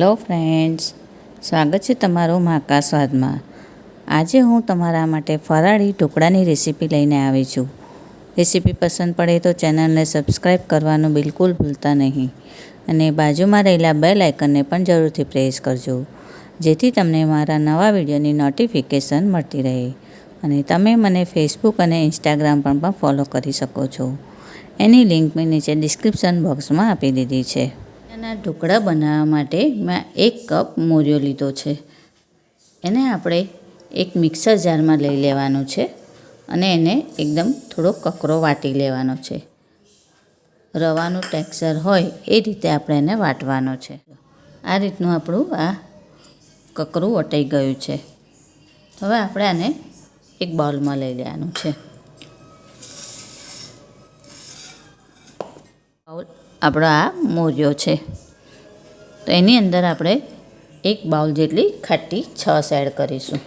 Hello friends, સ્વાગત છે તમારું માકા સ્વાદમાં આજે હું તમારા માટે ફરાળી ઢોકળાની રેસીપી લઈને આવી છું. રેસીપી પસંદ પડે તો ચેનલને સબસ્ક્રાઈબ કરવાનું બિલકુલ ભૂલતા નહીં અને બાજુમાં રહેલા બેલ આઇકનને પણ જરૂરથી પ્રેસ કરજો, જેથી તમને મારા નવા વિડીયોની નોટિફિકેશન મળતી રહે અને તમે મને ફેસબુક અને ઇન્સ્ટાગ્રામ પણ ફોલો કરી શકો છો. એની લિંક મેં નીચે ડિસ્ક્રિપ્શન બોક્સમાં આપી દીધી છે. એના ઢોકળા બનાવવા માટે મેં એક કપ મોર્યો લીધો છે. એને આપણે એક મિક્સર જારમાં લઈ લેવાનું છે અને એને એકદમ થોડો કકરો વાટી લેવાનો છે. રવાનું ટેક્સચર હોય એ રીતે આપણે એને વાટવાનો છે. આ રીતનું આપણું આ કકરું વટાઈ ગયું છે. હવે આપણે આને એક બાઉલમાં લઈ લેવાનું છે. બાઉલ આપણો આ મોરિયો છે. તો એની અંદર આપણે એક બાઉલ જેટલી ખાટી છસ એડ કરીશું.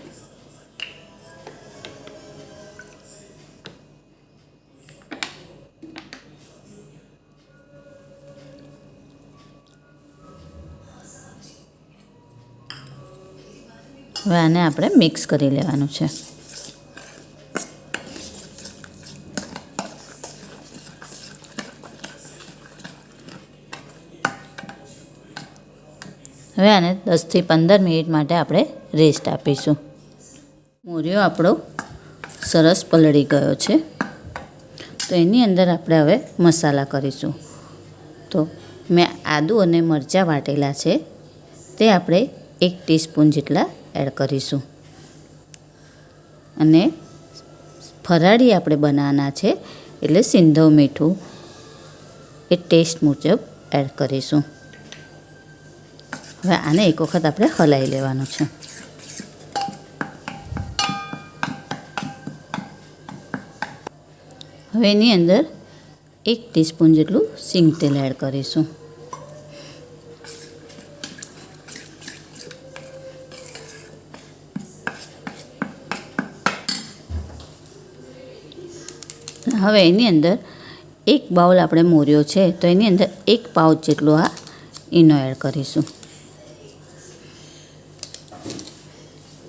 હવે આને આપણે મિક્સ કરી લેવાનું છે. હવે આને દસથી પંદર મિનિટ માટે આપણે રેસ્ટ આપીશું. મોરિયો આપણો સરસ પલળી ગયો છે. તો એની અંદર આપણે હવે મસાલા કરીશું. તો મેં આદું અને મરચાં વાટેલા છે. તે આપણે એક ટીસ્પૂન જેટલા એડ કરીશું. અને ફરાળી આપણે બનાવવાના છે, એટલે સિંધવ મીઠું એ ટેસ્ટ મુજબ એડ કરીશું. હવે આને એક વખત આપણે હલાવી લેવાનું છે. હવે એની અંદર એક ટીસ્પૂન જેટલું સિંગ તેલ એડ કરીશું. હવે એની અંદર એક બાઉલ આપણે મોર્યો છે, તો એની અંદર એક પાઉચ જેટલું આ ઈનો એડ કરીશું.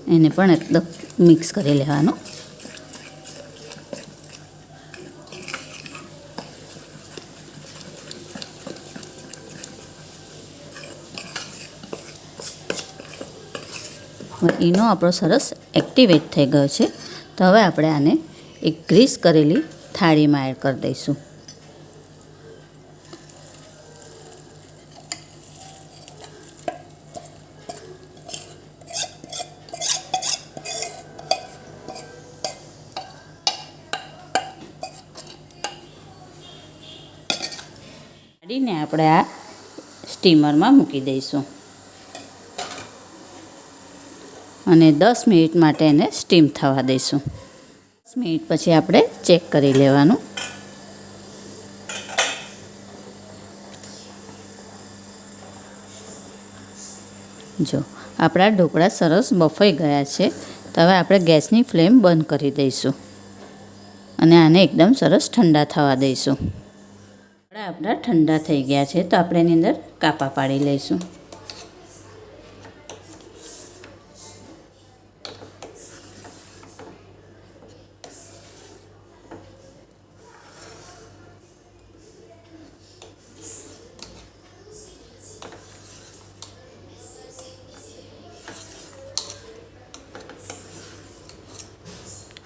એને પણ એકદમ મિક્સ કરી લેવાનું. ઈનો આપણો સરસ એક્ટિવેટ થઈ ગયો છે. તો હવે આપણે આને એક ગ્રીસ કરેલી થાળીમાં એડ કરી દઈશું. કાઢીને આપણે આ સ્ટીમરમાં મૂકી દઈશું. અને દસ મિનિટ માટે એને સ્ટીમ થવા દઈશું. દસ મિનિટ પછી આપણે ચેક કરી લેવાનું. જો, આપણા ઢોકળા સરસ બફાઈ ગયા છે. તો હવે આપણે ગેસની ફ્લેમ બંધ કરી દઈશું. અને આને એકદમ સરસ ઠંડા થવા દઈશું. આપણા આપણા ઠંડા થઈ ગયા છે, તો આપણે એની અંદર કાપા પાડી લઈશું.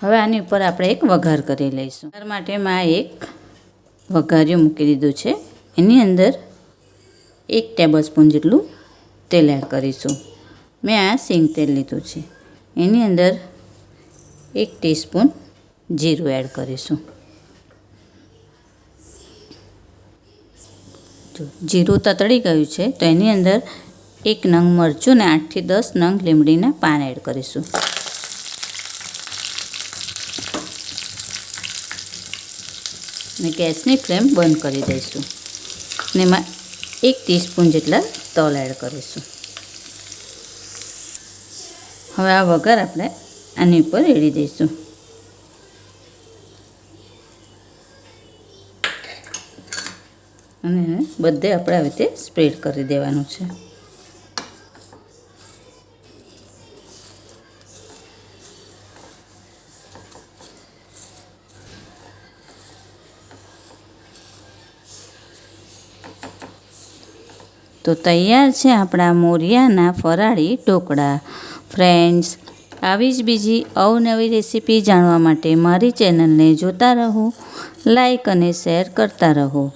હવે આની ઉપર આપણે એક વઘાર કરી લઈશું. વઘાર માટે માં એક વઘાર્યું મૂકી દીધું છે. એની અંદર એક ટેબલ સ્પૂન જેટલું તેલ એડ કરીશું. મેં આ સિંગ તેલ લીધું છે. એની અંદર એક ટીસ્પૂન જીરું એડ કરીશું. જીરું તતડી ગયું છે, તો એની અંદર એક નંગ મરચું ને આઠથી દસ નંગ લીમડીના પાન એડ કરીશું. ને ગેસની ફ્લેમ બંધ કરી દઈશું. ને એમાં એક ટીસ્પૂન જેટલા તલ એડ કરીશું. હવે આ વઘાર આપણે આની ઉપર રેડી દઈશું. અને બધે આપણે આવી રીતે સ્પ્રેડ કરી દેવાનું છે. તો તૈયાર છે આપણા મોરિયાના ફરાળી ઢોકળા. ફ્રેન્ડ્સ આવી જ બીજી અવનવી રેસીપી જાણવા માટે મારી ચેનલને જોતા રહો, લાઈક અને શેર કરતા રહો.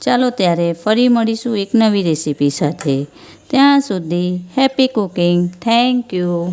ચાલો ત્યારે ફરી મળીશું એક નવી રેસીપી સાથે. ત્યાં સુધી હેપી કુકિંગ. Thank you.